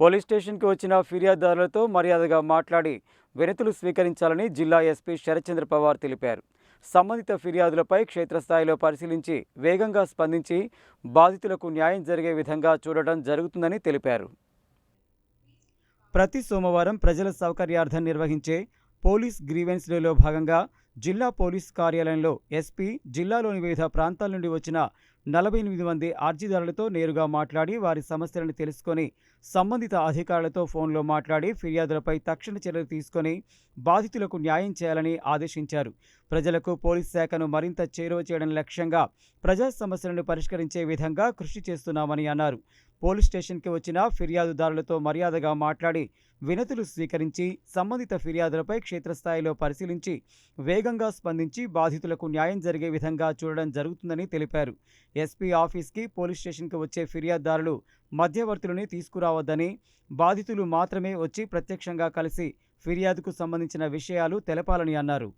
Police స్టేషన్కి వచ్చిన ఫిర్యాదుదారులతో మర్యాదగా మాట్లాడి వినతులు స్వీకరించాలని జిల్లా ఎస్పీ శరత్చంద్ర పవార్ తెలిపారు. సంబంధిత ఫిర్యాదులపై క్షేత్రస్థాయిలో పరిశీలించి వేగంగా స్పందించి బాధితులకు న్యాయం జరిగే విధంగా చూడటం జరుగుతుందని తెలిపారు. ప్రతి సోమవారం ప్రజల సౌకర్యార్థం నిర్వహించే పోలీస్ గ్రీవెన్స్ డేలో భాగంగా జిల్లా పోలీస్ కార్యాలయంలో ఎస్పీ జిల్లాలోని వివిధ ప్రాంతాల నుండి వచ్చిన నలభై ఎనిమిది మంది అర్జీదారులతో నేరుగా మాట్లాడి వారి సమస్యలను తెలుసుకొని సంబంధిత అధికారులతో ఫోన్లో మాట్లాడి ఫిర్యాదులపై తక్షణ చర్యలు తీసుకొని బాధితులకు న్యాయం చేయాలని ఆదేశించారు. ప్రజలకు పోలీస్ శాఖను మరింత చేరువ చేయడం లక్ష్యంగా ప్రజా సమస్యలను పరిష్కరించే విధంగా కృషి చేస్తున్నామని అన్నారు. పోలీస్ స్టేషన్కి వచ్చిన ఫిర్యాదుదారులతో మర్యాదగా మాట్లాడి వినతులు స్వీకరించి సంబంధిత ఫిర్యాదులపై క్షేత్రస్థాయిలో పరిశీలించి వేగంగా స్పందించి బాధితులకు న్యాయం జరిగే విధంగా చూడడం జరుగుతుందని తెలిపారు. ఎస్పీ ఆఫీస్కి పోలీస్ స్టేషన్కి వచ్చే ఫిర్యాదుదారులు మధ్యవర్తులని తీసుకురావద్దని బాధితులు మాత్రమే వచ్చి ప్రత్యక్షంగా కలిసి ఫిర్యాదుకు సంబంధించిన విషయాలు తెలపాలని అన్నారు.